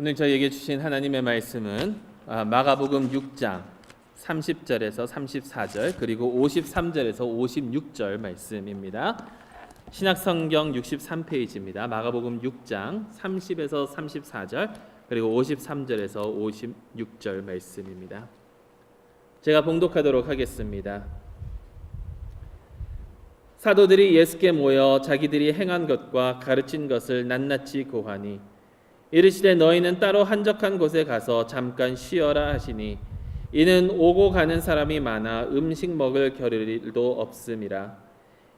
오늘 저희에게 주신 하나님의 말씀은 아, 마가복음 6장 30절에서 34절 그리고 53절에서 56절 말씀입니다. 신약성경 63페이지입니다. 마가복음 6장 30에서 34절 그리고 53절에서 56절 말씀입니다. 제가 봉독하도록 하겠습니다. 사도들이 예수께 모여 자기들이 행한 것과 가르친 것을 낱낱이 고하니 이르시되 너희는 따로 한적한 곳에 가서 잠깐 쉬어라 하시니 이는 오고 가는 사람이 많아 음식 먹을 겨를도 없음이라.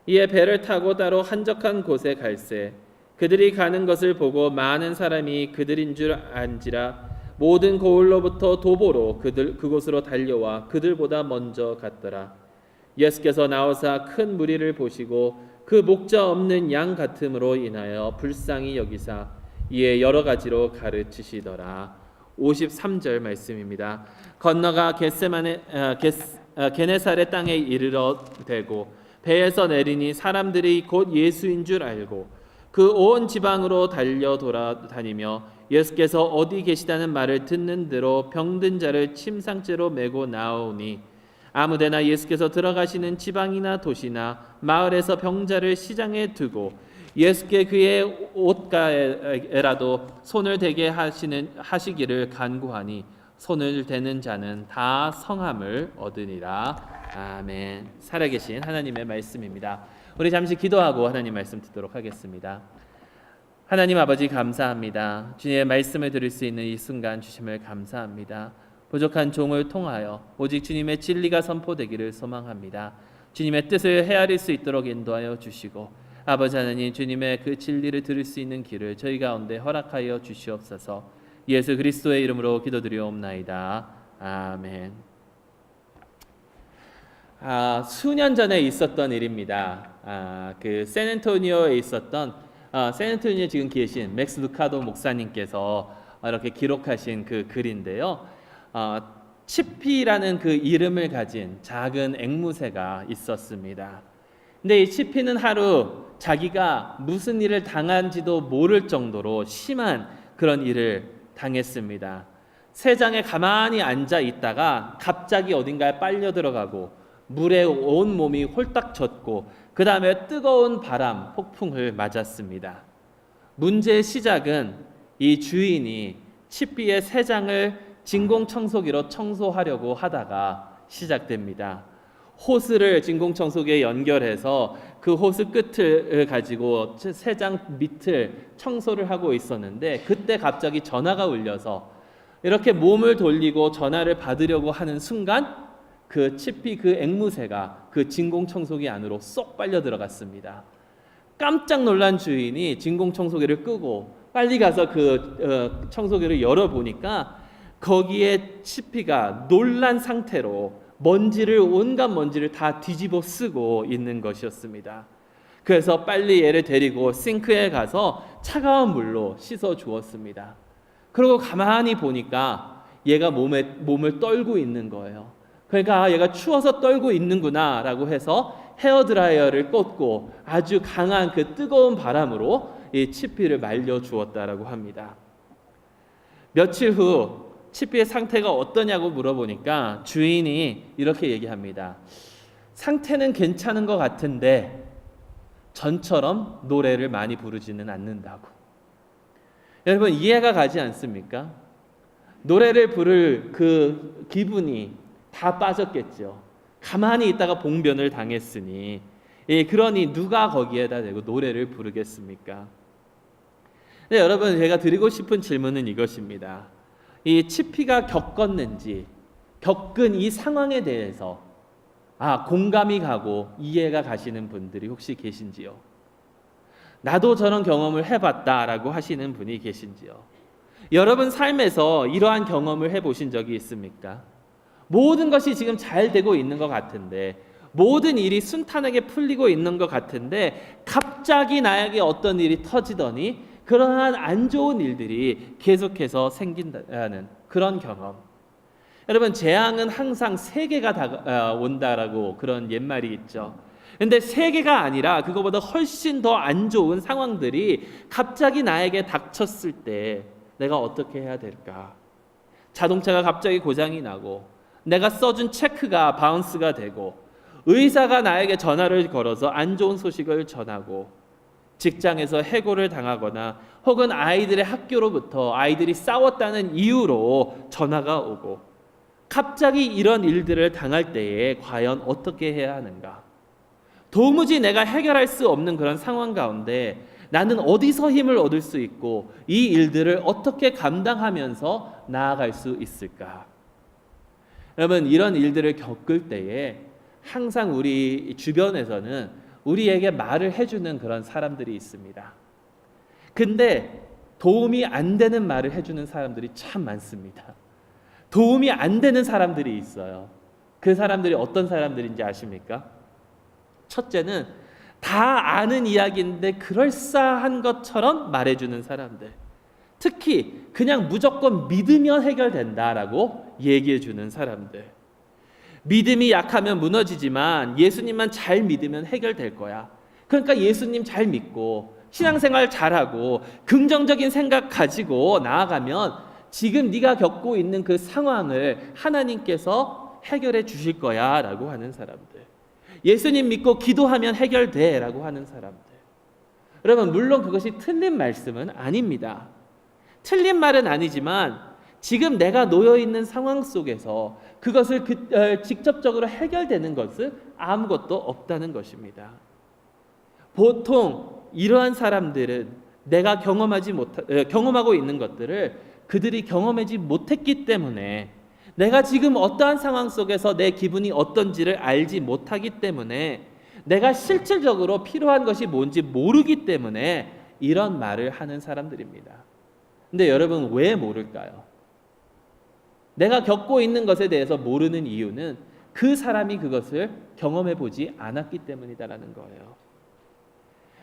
이에 배를 타고 따로 한적한 곳에 갈새 그들이 가는 것을 보고 많은 사람이 그들인 줄 안지라. 모든 고을로부터 도보로 그들 그곳으로 달려와 그들보다 먼저 갔더라. 예수께서 나오사 큰 무리를 보시고 그 목자 없는 양 같음으로 인하여 불쌍히 여기사 이에 여러 가지로 가르치시더라. 53절 말씀입니다. 건너가 겟세만의 아, 겟 아, 게네사렛 땅에 이르러 대고 배에서 내리니 사람들이 곧 예수인 줄 알고 그 온 지방으로 달려 돌아다니며 예수께서 어디 계시다는 말을 듣는 대로 병든 자를 침상째로 메고 나오니 아무데나 예수께서 들어가시는 지방이나 도시나 마을에서 병자를 시장에 두고 예수께 그의 옷가에라도 손을 대게 하시는 하시기를 간구하니 손을 대는 자는 다 성함을 얻으니라. 아멘. 살아계신 하나님의 말씀입니다. 우리 잠시 기도하고 하나님 말씀 듣도록 하겠습니다. 하나님 아버지 감사합니다. 주님의 말씀을 들을 수 있는 이 순간 주심을 감사합니다. 부족한 종을 통하여 오직 주님의 진리가 선포되기를 소망합니다. 주님의 뜻을 헤아릴 수 있도록 인도하여 주시고 아버지 하나님 주님의 그 진리를 들을 수 있는 길을 저희 가운데 허락하여 주시옵소서. 예수 그리스도의 이름으로 기도드리옵나이다. 아멘. 아, 수년 전에 있었던 일입니다. 아, 그 샌앤토니오에 있었던 아, 샌앤토니오에 지금 계신 맥스 루카도 목사님께서 이렇게 기록하신 그 글인데요. 어, 치피라는 그 이름을 가진 작은 앵무새가 있었습니다. 근데 이 치피는 하루 자기가 무슨 일을 당한지도 모를 정도로 심한 그런 일을 당했습니다. 새장에 가만히 앉아 있다가 갑자기 어딘가에 빨려 들어가고 물에 온 몸이 홀딱 젖고 그 다음에 뜨거운 바람 폭풍을 맞았습니다. 문제의 시작은 이 주인이 치피의 새장을 진공 청소기로 청소하려고 하다가 시작됩니다. 호스를 진공 청소기에 연결해서 그 호스 끝을 가지고 세 장 밑을 청소를 하고 있었는데 그때 갑자기 전화가 울려서 이렇게 몸을 돌리고 전화를 받으려고 하는 순간 그 치피 그 앵무새가 그 진공 청소기 안으로 쏙 빨려 들어갔습니다. 깜짝 놀란 주인이 진공 청소기를 끄고 빨리 가서 그 어, 청소기를 열어 보니까 거기에 치피가 놀란 상태로 먼지를 온갖 먼지를 다 뒤집어 쓰고 있는 것이었습니다. 그래서 빨리 얘를 데리고 싱크에 가서 차가운 물로 씻어 주었습니다. 그리고 가만히 보니까 얘가 몸에 몸을 떨고 있는 거예요. 그러니까 아, 얘가 추워서 떨고 있는구나라고 해서 헤어 드라이어를 꽂고 아주 강한 그 뜨거운 바람으로 이 치피를 말려 주었다라고 합니다. 며칠 후 치피의 상태가 어떠냐고 물어보니까 주인이 이렇게 얘기합니다. 상태는 괜찮은 것 같은데 전처럼 노래를 많이 부르지는 않는다고. 여러분 이해가 가지 않습니까? 노래를 부를 그 기분이 다 빠졌겠죠. 가만히 있다가 봉변을 당했으니 예, 그러니 누가 거기에다 대고 노래를 부르겠습니까? 네, 여러분 제가 드리고 싶은 질문은 이것입니다. 이 치피가 겪었는지 겪은 이 상황에 대해서 아 공감이 가고 이해가 가시는 분들이 혹시 계신지요? 나도 저런 경험을 해봤다라고 하시는 분이 계신지요? 여러분 삶에서 이러한 경험을 해보신 적이 있습니까? 모든 것이 지금 잘 되고 있는 것 같은데 모든 일이 순탄하게 풀리고 있는 것 같은데 갑자기 나에게 어떤 일이 터지더니 그러한 안 좋은 일들이 계속해서 생긴다는 그런 경험. 여러분 재앙은 항상 세 개가 다 온다라고 그런 옛말이 있죠. 근데 세 개가 아니라 그거보다 훨씬 더 안 좋은 상황들이 갑자기 나에게 닥쳤을 때 내가 어떻게 해야 될까? 자동차가 갑자기 고장이 나고 내가 써준 체크가 바운스가 되고 의사가 나에게 전화를 걸어서 안 좋은 소식을 전하고 직장에서 해고를 당하거나 혹은 아이들의 학교로부터 아이들이 싸웠다는 이유로 전화가 오고 갑자기 이런 일들을 당할 때에 과연 어떻게 해야 하는가? 도무지 내가 해결할 수 없는 그런 상황 가운데 나는 어디서 힘을 얻을 수 있고 이 일들을 어떻게 감당하면서 나아갈 수 있을까? 여러분 이런 일들을 겪을 때에 항상 우리 주변에서는 우리에게 말을 해주는 그런 사람들이 있습니다. 근데 도움이 안 되는 말을 해주는 사람들이 참 많습니다. 도움이 안 되는 사람들이 있어요. 그 사람들이 어떤 사람들인지 아십니까? 첫째는 다 아는 이야기인데 그럴싸한 것처럼 말해주는 사람들. 특히 그냥 무조건 믿으면 해결된다라고 얘기해주는 사람들. 믿음이 약하면 무너지지만 예수님만 잘 믿으면 해결될 거야. 그러니까 예수님 잘 믿고 신앙생활 잘하고 긍정적인 생각 가지고 나아가면 지금 네가 겪고 있는 그 상황을 하나님께서 해결해 주실 거야라고 하는 사람들. 예수님 믿고 기도하면 해결돼라고 하는 사람들. 여러분 물론 그것이 틀린 말씀은 아닙니다. 틀린 말은 아니지만 지금 내가 놓여 있는 상황 속에서 그것을 그, 어, 직접적으로 해결되는 것은 아무것도 없다는 것입니다. 보통 이러한 사람들은 내가 경험하지 못 어, 경험하고 있는 것들을 그들이 경험하지 못했기 때문에 내가 지금 어떠한 상황 속에서 내 기분이 어떤지를 알지 못하기 때문에 내가 실질적으로 필요한 것이 뭔지 모르기 때문에 이런 말을 하는 사람들입니다. 근데 여러분 왜 모를까요? 내가 겪고 있는 것에 대해서 모르는 이유는 그 사람이 그것을 경험해 보지 않았기 때문이다라는 거예요.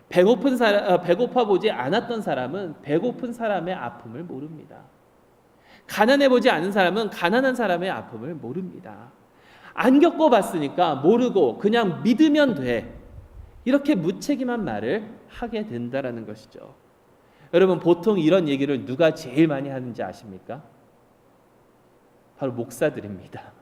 배고픈 사람, 어, 배고파 보지 않았던 사람은 배고픈 사람의 아픔을 모릅니다. 가난해 보지 않은 사람은 가난한 사람의 아픔을 모릅니다. 안 겪어봤으니까 모르고 그냥 믿으면 돼. 이렇게 무책임한 말을 하게 된다라는 것이죠. 여러분 보통 이런 얘기를 누가 제일 많이 하는지 아십니까? 바로 목사들입니다.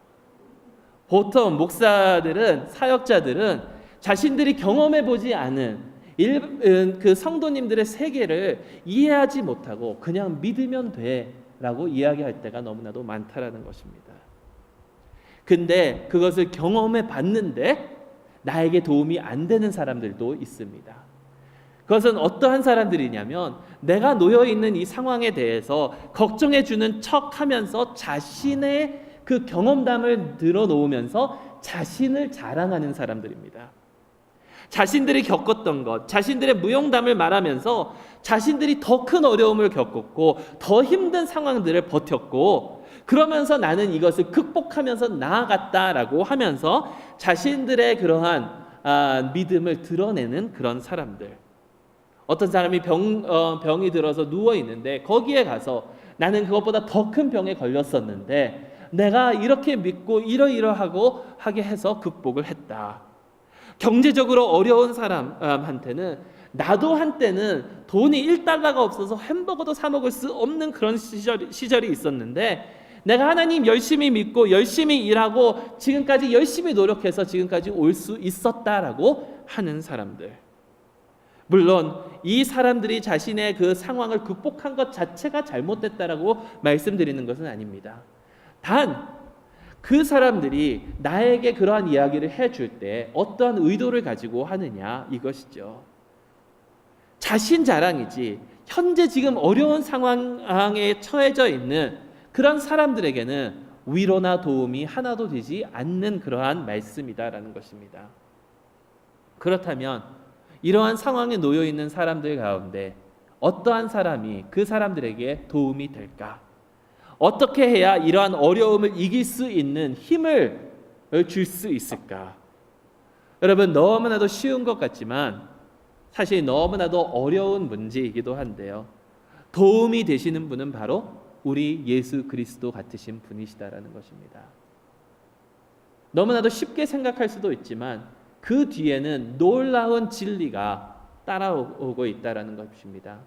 보통 목사들은 사역자들은 자신들이 경험해 보지 않은 일, 음, 그 성도님들의 세계를 이해하지 못하고 그냥 믿으면 돼라고 이야기할 때가 너무나도 많다라는 것입니다. 근데 그것을 경험해 봤는데 나에게 도움이 안 되는 사람들도 있습니다. 그것은 어떠한 사람들이냐면 내가 놓여 있는 이 상황에 대해서 걱정해 주는 척 하면서 자신의 그 경험담을 들어놓으면서 자신을 자랑하는 사람들입니다. 자신들이 겪었던 것, 자신들의 무용담을 말하면서 자신들이 더 큰 어려움을 겪었고 더 힘든 상황들을 버텼고 그러면서 나는 이것을 극복하면서 나아갔다라고 하면서 자신들의 그러한 아, 믿음을 드러내는 그런 사람들. 어떤 사람이 병, 어, 병이 들어서 누워 있는데 거기에 가서 나는 그것보다 더 큰 병에 걸렸었는데 내가 이렇게 믿고 이러이러하고 하게 해서 극복을 했다. 경제적으로 어려운 사람한테는 나도 한때는 돈이 1달러가 없어서 햄버거도 사 먹을 수 없는 그런 시절, 시절이 있었는데 내가 하나님 열심히 믿고 열심히 일하고 지금까지 열심히 노력해서 지금까지 올 수 있었다라고 하는 사람들. 물론 이 사람들이 자신의 그 상황을 극복한 것 자체가 잘못됐다라고 말씀드리는 것은 아닙니다. 단 그 사람들이 나에게 그러한 이야기를 해줄 때 어떠한 의도를 가지고 하느냐 이것이죠. 자신 자랑이지 현재 지금 어려운 상황에 처해져 있는 그런 사람들에게는 위로나 도움이 하나도 되지 않는 그러한 말씀이다라는 것입니다. 그렇다면 이러한 상황에 놓여 있는 사람들 가운데 어떠한 사람이 그 사람들에게 도움이 될까? 어떻게 해야 이러한 어려움을 이길 수 있는 힘을 줄 수 있을까? 여러분 너무나도 쉬운 것 같지만 사실 너무나도 어려운 문제이기도 한데요. 도움이 되시는 분은 바로 우리 예수 그리스도 같으신 분이시다라는 것입니다. 너무나도 쉽게 생각할 수도 있지만 그 뒤에는 놀라운 진리가 따라오고 있다라는 것입니다.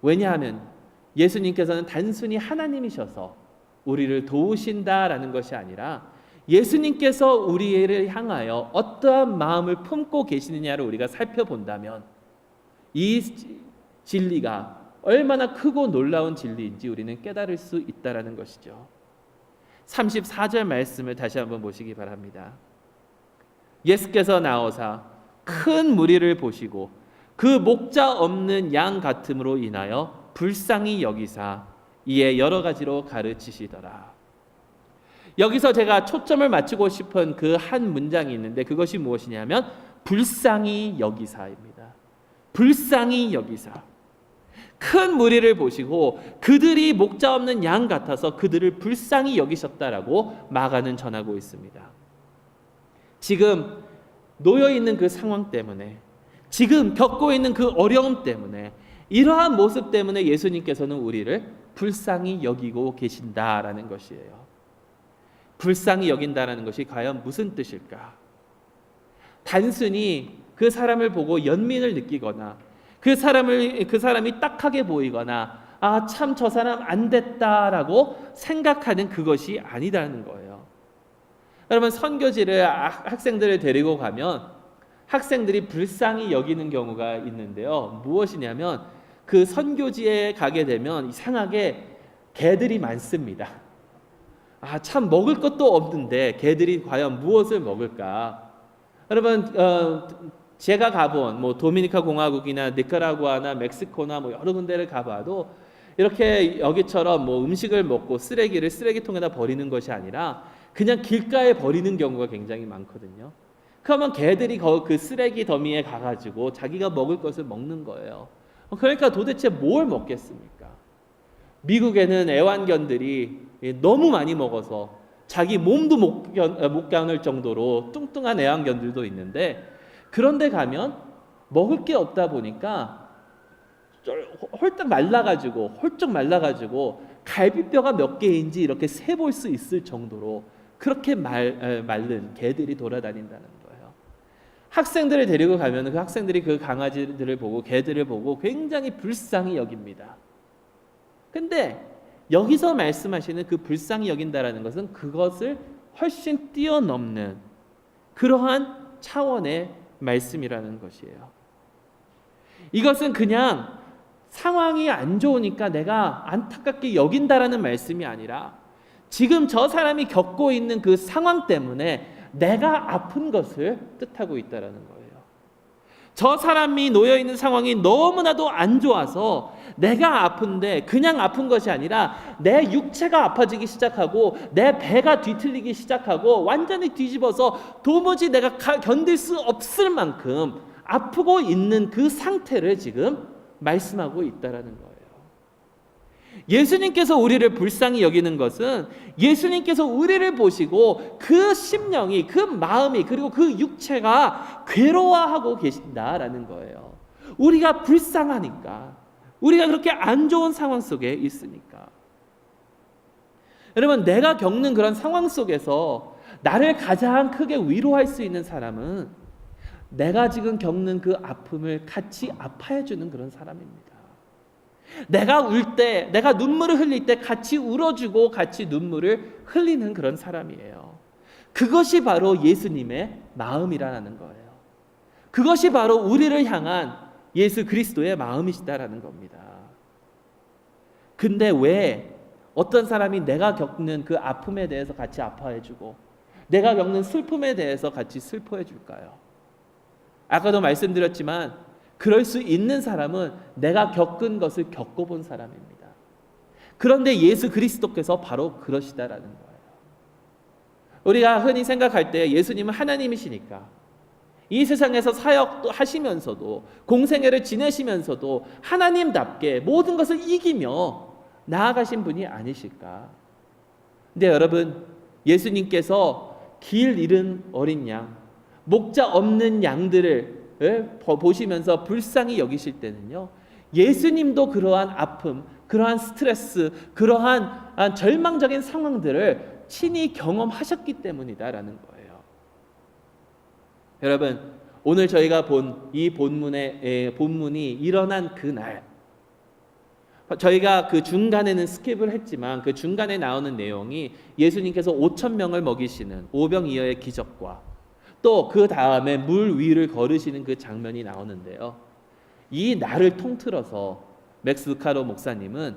왜냐하면 예수님께서는 단순히 하나님이셔서 우리를 도우신다라는 것이 아니라 예수님께서 우리를 향하여 어떠한 마음을 품고 계시느냐를 우리가 살펴본다면 이 진리가 얼마나 크고 놀라운 진리인지 우리는 깨달을 수 있다라는 것이죠. 34절 말씀을 다시 한번 보시기 바랍니다. 예수께서 나오사 큰 무리를 보시고 그 목자 없는 양 같음으로 인하여 불쌍히 여기사 이에 여러 가지로 가르치시더라. 여기서 제가 초점을 맞추고 싶은 그 한 문장이 있는데 그것이 무엇이냐면 불쌍히 여기사입니다. 불쌍히 여기사. 큰 무리를 보시고 그들이 목자 없는 양 같아서 그들을 불쌍히 여기셨다라고 마가는 전하고 있습니다. 지금 놓여 있는 그 상황 때문에 지금 겪고 있는 그 어려움 때문에 이러한 모습 때문에 예수님께서는 우리를 불쌍히 여기고 계신다라는 것이에요. 불쌍히 여긴다라는 것이 과연 무슨 뜻일까? 단순히 그 사람을 보고 연민을 느끼거나 그 사람을 그 사람이 딱하게 보이거나 아 참 저 사람 안 됐다라고 생각하는 그것이 아니라는 거예요. 여러분 선교지를 아, 학생들을 데리고 가면 학생들이 불쌍히 여기는 경우가 있는데요. 무엇이냐면 그 선교지에 가게 되면 이상하게 개들이 많습니다. 아, 참 먹을 것도 없는데 개들이 과연 무엇을 먹을까? 여러분 어, 제가 가본 뭐 도미니카 공화국이나 니카라구아나 멕시코나 뭐 여러 군데를 가봐도 이렇게 여기처럼 뭐 음식을 먹고 쓰레기를 쓰레기통에다 버리는 것이 아니라 그냥 길가에 버리는 경우가 굉장히 많거든요. 그러면 개들이 그 쓰레기 더미에 가가지고 자기가 먹을 것을 먹는 거예요. 그러니까 도대체 뭘 먹겠습니까? 미국에는 애완견들이 너무 많이 먹어서 자기 몸도 못, 견, 못 겨눌 정도로 뚱뚱한 애완견들도 있는데 그런데 가면 먹을 게 없다 보니까 홀딱 말라가지고 홀쭉 말라가지고 갈비뼈가 몇 개인지 이렇게 세 볼 수 있을 정도로 그렇게 말, 말른 개들이 돌아다닌다는 거예요. 학생들을 데리고 가면 그 학생들이 그 강아지들을 보고 개들을 보고 굉장히 불쌍히 여깁니다. 근데 여기서 말씀하시는 그 불쌍히 여긴다라는 것은 그것을 훨씬 뛰어넘는 그러한 차원의 말씀이라는 것이에요. 이것은 그냥 상황이 안 좋으니까 내가 안타깝게 여긴다라는 말씀이 아니라 지금 저 사람이 겪고 있는 그 상황 때문에 내가 아픈 것을 뜻하고 있다라는 거예요. 저 사람이 놓여 있는 상황이 너무나도 안 좋아서 내가 아픈데 그냥 아픈 것이 아니라 내 육체가 아파지기 시작하고 내 배가 뒤틀리기 시작하고 완전히 뒤집어서 도무지 내가 견딜 수 없을 만큼 아프고 있는 그 상태를 지금 말씀하고 있다라는 거예요. 예수님께서 우리를 불쌍히 여기는 것은 예수님께서 우리를 보시고 그 심령이 그 마음이 그리고 그 육체가 괴로워하고 계신다라는 거예요. 우리가 불쌍하니까 우리가 그렇게 안 좋은 상황 속에 있으니까 여러분 내가 겪는 그런 상황 속에서 나를 가장 크게 위로할 수 있는 사람은 내가 지금 겪는 그 아픔을 같이 아파해 주는 그런 사람입니다. 내가 울 때, 내가 눈물을 흘릴 때 같이 울어주고 같이 눈물을 흘리는 그런 사람이에요. 그것이 바로 예수님의 마음이라는 거예요. 그것이 바로 우리를 향한 예수 그리스도의 마음이시다라는 겁니다. 근데 왜 어떤 사람이 내가 겪는 그 아픔에 대해서 같이 아파해주고 내가 겪는 슬픔에 대해서 같이 슬퍼해줄까요? 아까도 말씀드렸지만 그럴 수 있는 사람은 내가 겪은 것을 겪어본 사람입니다. 그런데 예수 그리스도께서 바로 그러시다라는 거예요. 우리가 흔히 생각할 때 예수님은 하나님이시니까 이 세상에서 사역도 하시면서도 공생애를 지내시면서도 하나님답게 모든 것을 이기며 나아가신 분이 아니실까? 근데 여러분 예수님께서 길 잃은 어린 양, 목자 없는 양들을 보시면서 불쌍히 여기실 때는요. 예수님도 그러한 아픔, 그러한 스트레스, 그러한 절망적인 상황들을 친히 경험하셨기 때문이다라는 거예요. 여러분, 오늘 저희가 본 이 본문의 본문이 일어난 그날 저희가 그 중간에는 스킵을 했지만 그 중간에 나오는 내용이 예수님께서 5천 명을 먹이시는 오병이어의 기적과 또 그 다음에 물 위를 걸으시는 그 장면이 나오는데요. 이 날을 통틀어서 맥스 루카로 목사님은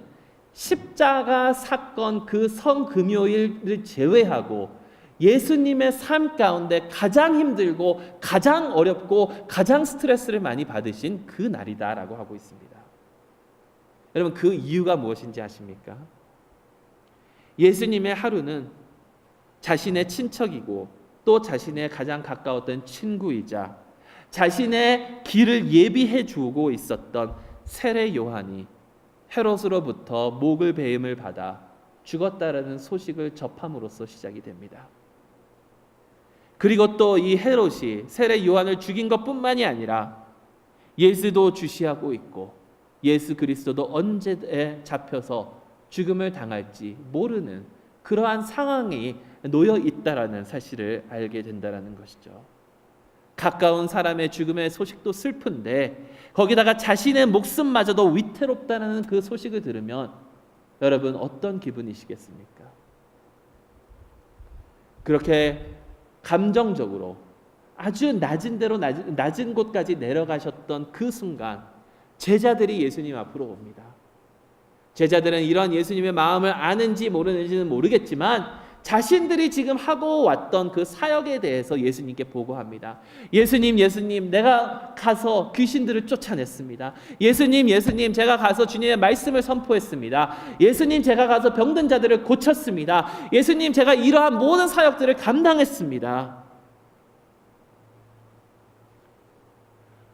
십자가 사건 그 성금요일을 제외하고 예수님의 삶 가운데 가장 힘들고 가장 어렵고 가장 스트레스를 많이 받으신 그 날이다라고 하고 있습니다. 여러분 그 이유가 무엇인지 아십니까? 예수님의 하루는 자신의 친척이고 또 자신의 가장 가까웠던 친구이자 자신의 길을 예비해 주고 있었던 세례 요한이 헤롯으로부터 목을 베임을 받아 죽었다라는 소식을 접함으로써 시작이 됩니다. 그리고 또 이 헤롯이 세례 요한을 죽인 것뿐만이 아니라 예수도 주시하고 있고 예수 그리스도도 언제 잡혀서 죽음을 당할지 모르는 그러한 상황이 놓여 있다라는 사실을 알게 된다라는 것이죠. 가까운 사람의 죽음의 소식도 슬픈데 거기다가 자신의 목숨마저도 위태롭다는 그 소식을 들으면 여러분 어떤 기분이시겠습니까? 그렇게 감정적으로 아주 낮은 데로 낮은, 낮은 곳까지 내려가셨던 그 순간 제자들이 예수님 앞으로 옵니다. 제자들은 이런 예수님의 마음을 아는지 모르는지는 모르겠지만 자신들이 지금 하고 왔던 그 사역에 대해서 예수님께 보고합니다. 예수님, 예수님, 내가 가서 귀신들을 쫓아냈습니다. 예수님, 예수님, 제가 가서 주님의 말씀을 선포했습니다. 예수님, 제가 가서 병든 자들을 고쳤습니다. 예수님, 제가 이러한 모든 사역들을 감당했습니다.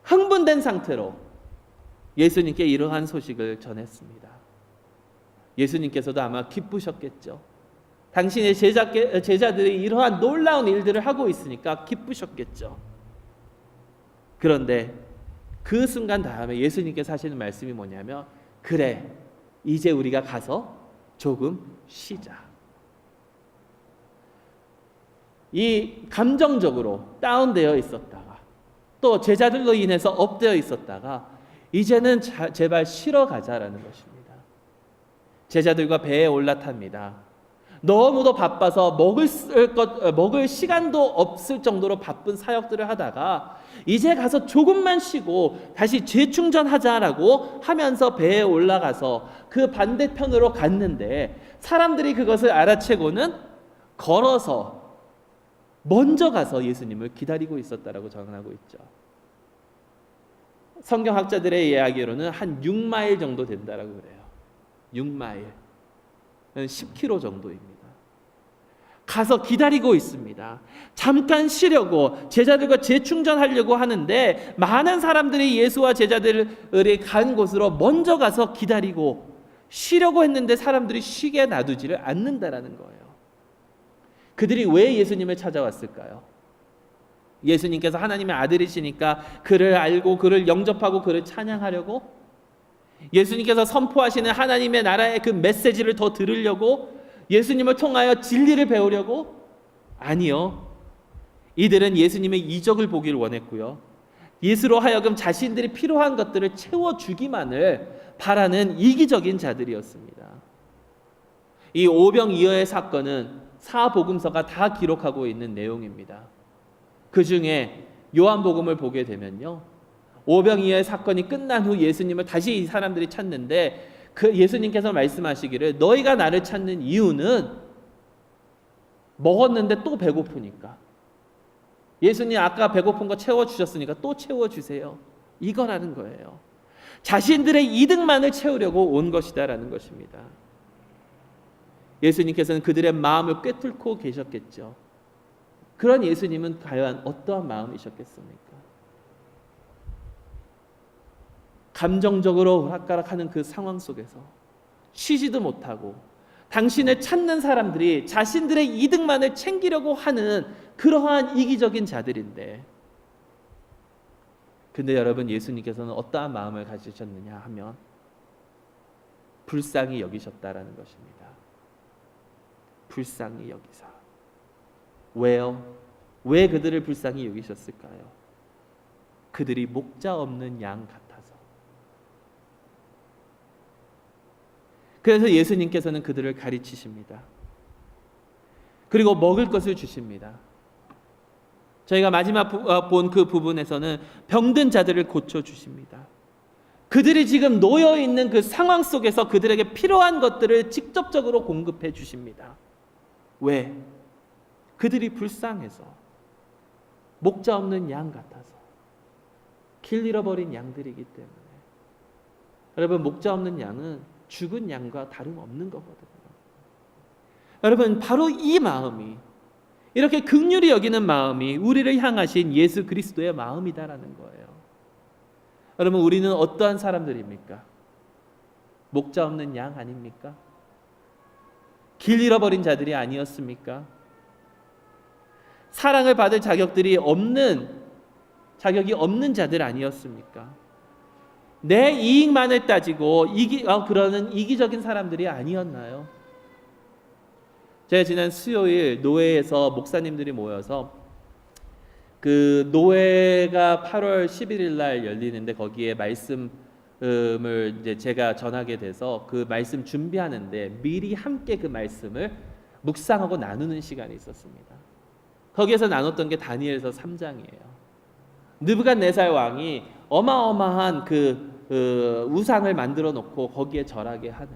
흥분된 상태로 예수님께 이러한 소식을 전했습니다. 예수님께서도 아마 기쁘셨겠죠. 당신의 제자, 제자들이 이러한 놀라운 일들을 하고 있으니까 기쁘셨겠죠. 그런데 그 순간 다음에 예수님께서 하시는 말씀이 뭐냐면 그래 이제 우리가 가서 조금 쉬자. 이 감정적으로 다운되어 있었다가 또 제자들로 인해서 업되어 있었다가 이제는 자, 제발 쉬러 가자라는 것입니다. 제자들과 배에 올라탑니다. 너무도 바빠서 먹을 것 어, 먹을 시간도 없을 정도로 바쁜 사역들을 하다가 이제 가서 조금만 쉬고 다시 재충전하자라고 하면서 배에 올라가서 그 반대편으로 갔는데 사람들이 그것을 알아채고는 걸어서 먼저 가서 예수님을 기다리고 있었다라고 전하고 있죠. 성경학자들의 이야기로는 한 6마일 정도 된다라고 그래요. 6마일. 10km 정도입니다. 가서 기다리고 있습니다. 잠깐 쉬려고 제자들과 재충전하려고 하는데 많은 사람들이 예수와 제자들이 간 곳으로 먼저 가서 기다리고 쉬려고 했는데 사람들이 쉬게 놔두지를 않는다라는 거예요. 그들이 왜 예수님을 찾아왔을까요? 예수님께서 하나님의 아들이시니까 그를 알고 그를 영접하고 그를 찬양하려고 예수님께서 선포하시는 하나님의 나라의 그 메시지를 더 들으려고 예수님을 통하여 진리를 배우려고 아니요. 이들은 예수님의 이적을 보기를 원했고요. 예수로 하여금 자신들이 필요한 것들을 채워 주기만을 바라는 이기적인 자들이었습니다. 이 오병이어의 사건은 사복음서가 다 기록하고 있는 내용입니다. 그 중에 요한복음을 보게 되면요. 오병이어의 사건이 끝난 후 예수님을 다시 이 사람들이 찾는데 그 예수님께서 말씀하시기를 너희가 나를 찾는 이유는 먹었는데 또 배고프니까. 예수님 아까 배고픈 거 채워 주셨으니까 또 채워 주세요. 이거라는 거예요. 자신들의 이득만을 채우려고 온 것이다라는 것입니다. 예수님께서는 그들의 마음을 꿰뚫고 계셨겠죠. 그런 예수님은 과연 어떠한 마음이셨겠습니까? 감정적으로 오락가락하는 그 상황 속에서 쉬지도 못하고 당신을 찾는 사람들이 자신들의 이득만을 챙기려고 하는 그러한 이기적인 자들인데 근데 여러분 예수님께서는 어떠한 마음을 가지셨느냐 하면 불쌍히 여기셨다라는 것입니다. 불쌍히 여기사. 왜요? 왜 그들을 불쌍히 여기셨을까요? 그들이 목자 없는 양 같아서. 그래서 예수님께서는 그들을 가르치십니다. 그리고 먹을 것을 주십니다. 저희가 마지막 본 그 부분에서는 병든 자들을 고쳐 주십니다. 그들이 지금 놓여 있는 그 상황 속에서 그들에게 필요한 것들을 직접적으로 공급해 주십니다. 왜? 그들이 불쌍해서 목자 없는 양 같아서 길 잃어버린 양들이기 때문에 여러분 목자 없는 양은 죽은 양과 다름없는 거거든요. 여러분 바로 이 마음이 이렇게 극률이 여기는 마음이 우리를 향하신 예수 그리스도의 마음이다라는 거예요. 여러분 우리는 어떠한 사람들입니까? 목자 없는 양 아닙니까? 길 잃어버린 자들이 아니었습니까? 사랑을 받을 자격들이 없는 자격이 없는 자들 아니었습니까? 내 이익만을 따지고 이기 어, 그러는 이기적인 사람들이 아니었나요? 제가 지난 수요일 노회에서 목사님들이 모여서 그 노회가 8월 11일 날 열리는데 거기에 말씀을 이제 제가 전하게 돼서 그 말씀 준비하는데 미리 함께 그 말씀을 묵상하고 나누는 시간이 있었습니다. 거기에서 나눴던 게 다니엘서 3장이에요. 느부갓네살 왕이 어마어마한 그, 그 우상을 만들어 놓고 거기에 절하게 하는.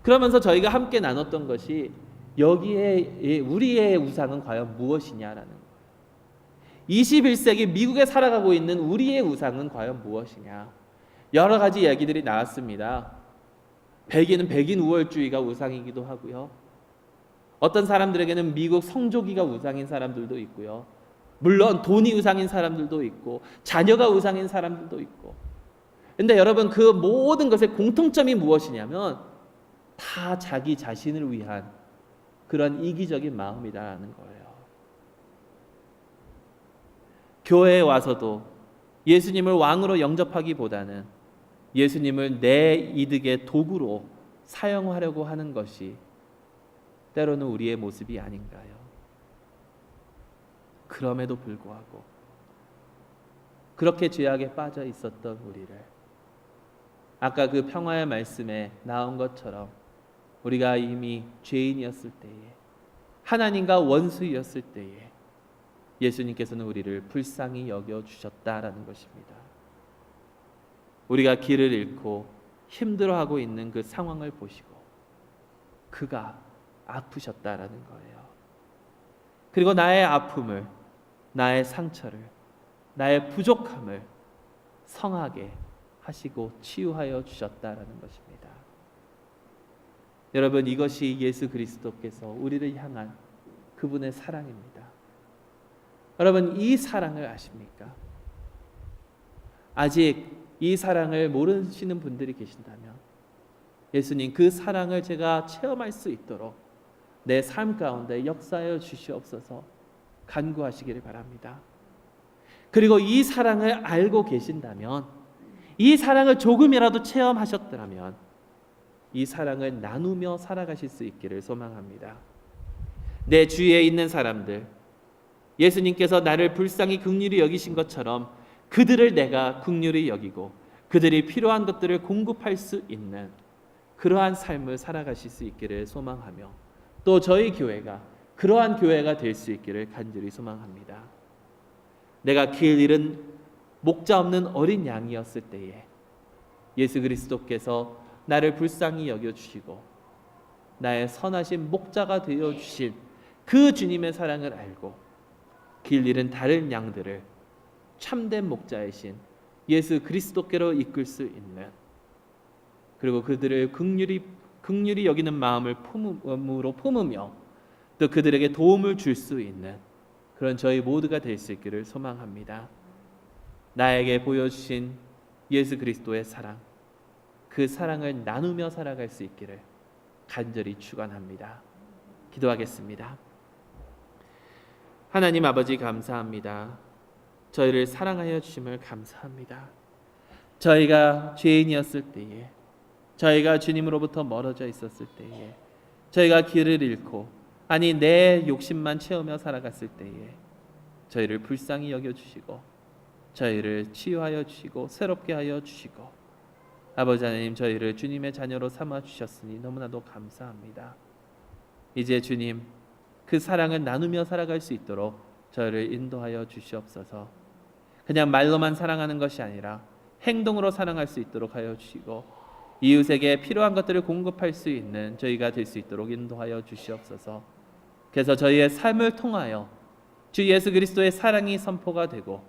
그러면서 저희가 함께 나눴던 것이 여기에 우리의 우상은 과연 무엇이냐라는 거예요. 21세기 미국에 살아가고 있는 우리의 우상은 과연 무엇이냐? 여러 가지 이야기들이 나왔습니다. 백인은 백인 우월주의가 우상이기도 하고요. 어떤 사람들에게는 미국 성조기가 우상인 사람들도 있고요. 물론 돈이 우상인 사람들도 있고 자녀가 우상인 사람들도 있고. 근데 여러분 그 모든 것의 공통점이 무엇이냐면 다 자기 자신을 위한 그런 이기적인 마음이다라는 거예요. 교회에 와서도 예수님을 왕으로 영접하기보다는 예수님을 내 이득의 도구로 사용하려고 하는 것이 때로는 우리의 모습이 아닌가요? 그럼에도 불구하고 그렇게 죄악에 빠져 있었던 우리를 아까 그 평화의 말씀에 나온 것처럼 우리가 이미 죄인이었을 때에 하나님과 원수였을 때에 예수님께서는 우리를 불쌍히 여겨 주셨다라는 것입니다. 우리가 길을 잃고 힘들어하고 있는 그 상황을 보시고 그가 아프셨다라는 거예요. 그리고 나의 아픔을, 나의 상처를, 나의 부족함을 성하게 하시고 치유하여 주셨다라는 것입니다. 여러분 이것이 예수 그리스도께서 우리를 향한 그분의 사랑입니다. 여러분 이 사랑을 아십니까? 아직 이 사랑을 모르시는 분들이 계신다면 예수님 그 사랑을 제가 체험할 수 있도록 내 삶 가운데 역사하여 주시옵소서 간구하시기를 바랍니다. 그리고 이 사랑을 알고 계신다면 이 사랑을 조금이라도 체험하셨더라면 이 사랑을 나누며 살아가실 수 있기를 소망합니다. 내 주위에 있는 사람들 예수님께서 나를 불쌍히 극률히 여기신 것처럼 그들을 내가 극률히 여기고 그들이 필요한 것들을 공급할 수 있는 그러한 삶을 살아가실 수 있기를 소망하며 또 저희 교회가 그러한 교회가 될 수 있기를 간절히 소망합니다. 내가 길 잃은 목자 없는 어린 양이었을 때에 예수 그리스도께서 나를 불쌍히 여겨 주시고 나의 선하신 목자가 되어 주신 그 주님의 사랑을 알고 길 잃은 다른 양들을 참된 목자이신 예수 그리스도께로 이끌 수 있는 그리고 그들을 극률이 극률이 여기는 마음을 품음으로 품으며 또 그들에게 도움을 줄 수 있는 그런 저희 모두가 될 수 있기를 소망합니다. 나에게 보여주신 예수 그리스도의 사랑, 그 사랑을 나누며 살아갈 수 있기를 간절히 축원합니다. 기도하겠습니다. 하나님 아버지 감사합니다. 저희를 사랑하여 주심을 감사합니다. 저희가 죄인이었을 때에 저희가 주님으로부터 멀어져 있었을 때에 저희가 길을 잃고 아니 내 욕심만 채우며 살아갔을 때에 저희를 불쌍히 여겨 주시고 저희를 치유하여 주시고 새롭게 하여 주시고 아버지 하나님 저희를 주님의 자녀로 삼아 주셨으니 너무나도 감사합니다. 이제 주님 그 사랑을 나누며 살아갈 수 있도록 저희를 인도하여 주시옵소서. 그냥 말로만 사랑하는 것이 아니라 행동으로 사랑할 수 있도록 하여 주시고 이웃에게 필요한 것들을 공급할 수 있는 저희가 될 수 있도록 인도하여 주시옵소서. 그래서 저희의 삶을 통하여 주 예수 그리스도의 사랑이 선포가 되고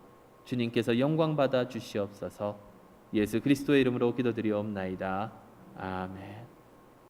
주님께서 영광 받아 주시옵소서. 예수 그리스도의 이름으로 기도드리옵나이다. 아멘.